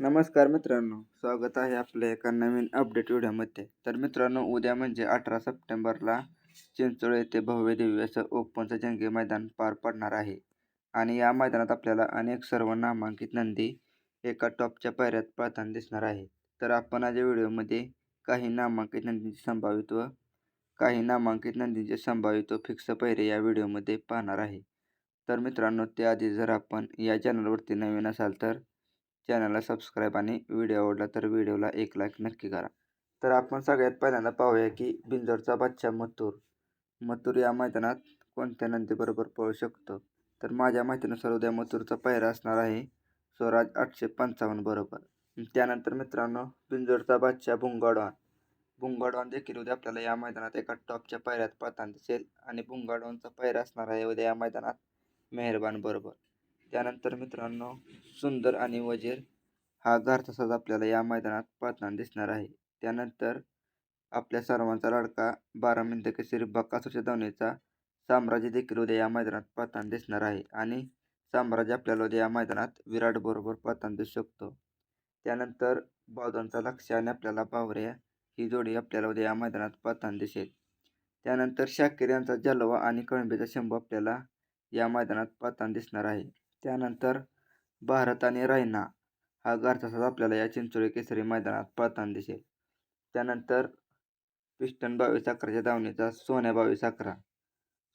नमस्कार मित्रांनो स्वागत आहे आपल्या एका नवीन अपडेट व्हिडिओमध्ये. तर मित्रांनो उद्या म्हणजे अठरा सप्टेंबरला चिंचोळ येथे भव्य दिव्य असं ओपनचं जंगी मैदान पार पडणार आहे. आणि या मैदानात आपल्याला अनेक सर्व नामांकित नंदी एका टॉपच्या पायऱ्यात पळताना दिसणार आहे तर आपण आज या व्हिडिओमध्ये काही नामांकित नंदींचे संभावित व काही नामांकित नंदींचे संभावित व फिक्स पैरे या व्हिडिओमध्ये पाहणार आहे. तर मित्रांनो त्याआधी जर आपण या चॅनलवरती नवीन असाल तर चॅनलला सबस्क्राईब आणि व्हिडिओ आवडला तर व्हिडिओला एक लाईक नक्की करा. तर आपण सगळ्यात पहिल्यांदा पाहूया की बिंजोरचा बादशाह मथुर. मथुर या मैदानात कोणत्या नंदीबरोबर पळू शकतो? तर माझ्या माहितीनुसार उद्या मथुरचा पहिरा असणार आहे स्वराज आठशे पंचावन्न बरोबर. त्यानंतर मित्रांनो बिंजोरचा बादशाह भुंगाडवान भुंगाडवान देखील उद्या आपल्याला या मैदानात एका टॉपच्या पायऱ्यात पळताना दिसेल आणि भुंगाडवानचा पायरा असणार आहे उद्या या मैदानात मेहरबान बरोबर. त्यानंतर मित्रांनो सुंदर आणि वजीर हा घरचाच आपल्याला या मैदानात पाहताना दिसणार आहे. त्यानंतर आपल्या सर्वांचा लाडका बारा मिनिट केसरी बक्कासूरच्या धावणीचा साम्राज्य देखील उद्या या मैदानात पाहताना दिसणार आहे आणि साम्राज्य आपल्याला उद्या या मैदानात विराट बरोबर दिसू शकतो. त्यानंतर बौद्धांचा लक्ष आणि आपल्याला बावऱ्या ही जोडी आपल्याला उद्या या मैदानात पाहताना दिसेल. त्यानंतर शाकिर यांचा जलवा आणि कळंबीचा शंभू आपल्याला या मैदानात पाहताना दिसणार आहे. त्यानंतर भारत आणि रायना हा घरचा आपल्याला या चिंचोळी केसरी मैदानात पळताना दिसेल. त्यानंतर पिस्टन बावीस अकराच्या धावणीचा सोन्या बावीस अकरा.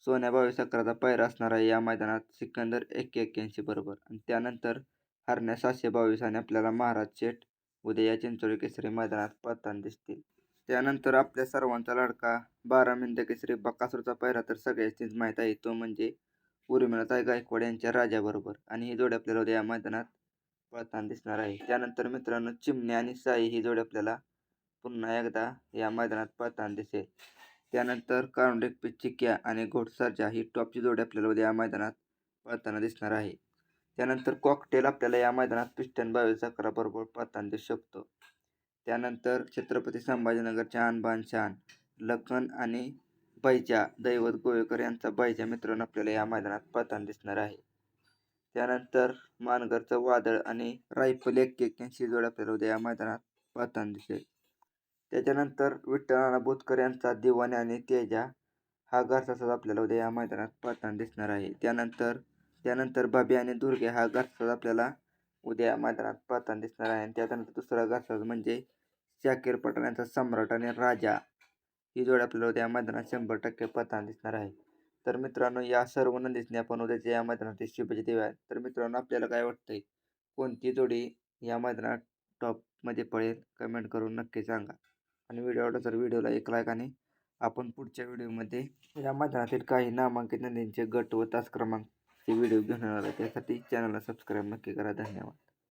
सोन्या बावीस अकराचा पैरा असणारा या मैदानात सिकंदर एक्के एक्क्याऐंशी बरोबर. आणि त्यानंतर हरण्या सातशे बावीस आणि आपल्याला महाराज शेठ उद्या या चिंचोळी केसरी मैदानात पळताना दिसतील. त्यानंतर आपल्या सर्वांचा लाडका बारा मिनिटं केसरी बकासूरचा पैरा तर सगळ्याचीच माहीत आहे. तो म्हणजे उर्मिळाताई गायकवाड यांच्या राजाबरोबर. आणि ही जोडी आपल्याला उद्या या मैदानात पळताना दिसणार आहे. त्यानंतर मित्रांनो चिमणी आणि साई ही जोडी आपल्याला पुन्हा एकदा या मैदानात पळताना दिसेल. त्यानंतर कारुंडेक पिच्चिक्या आणि घोटसरजा ही टॉपची जोडी आपल्याला उद्या या मैदानात पळताना दिसणार आहे. त्यानंतर कॉकटेल आपल्याला या मैदानात पिस्टन बावीस अकराबरोबर पळताना दिसू शकतो. त्यानंतर छत्रपती संभाजीनगरच्या आणबान शान लखन आणि बैजा दैवत गोवेकर यांचा बैजा मित्रांनो आपल्याला या मैदानात पळताना दिसणार आहे. त्यानंतर मानगरचं वादळ आणि रायफल एक एक्क्याऐंशी जोड आपल्याला उद्या या मैदानात पळताना दिसेल. त्याच्यानंतर विठ्ठल बोतकर यांचा दिवाने आणि तेजा हा घरचाच आपल्याला उद्या या मैदानात पळताना दिसणार आहे. त्यानंतर त्यानंतर बाबी आणि दुर्गे हा घरचाच आपल्याला उद्या या मैदानात पळताना दिसणार आहे. आणि त्यानंतर दुसरा घरचाच म्हणजे शाकीर पठाण यांचा सम्राट आणि राजा. ही जोड आपल्याला उद्या मैदानात शंभर टक्के पताना दिसणार आहे. तर मित्रांनो या सर्व नंदीसने आपण उद्याच्या या मैदानात शुभेच्छा देऊया तर मित्रांनो आपल्याला काय वाटतंय? कोणती जोडी या मैदानात टॉपमध्ये पळेल कमेंट करून नक्की सांगा. आणि व्हिडिओ आवडला तर व्हिडिओला एक लाईक आणि आपण पुढच्या व्हिडिओमध्ये या मैदानातील काही नामांकित नंदींचे गट व तास क्रमांकचे व्हिडिओ घेऊन येणार आहे त्यासाठी चॅनलला सबस्क्राईब नक्की करा. धन्यवाद.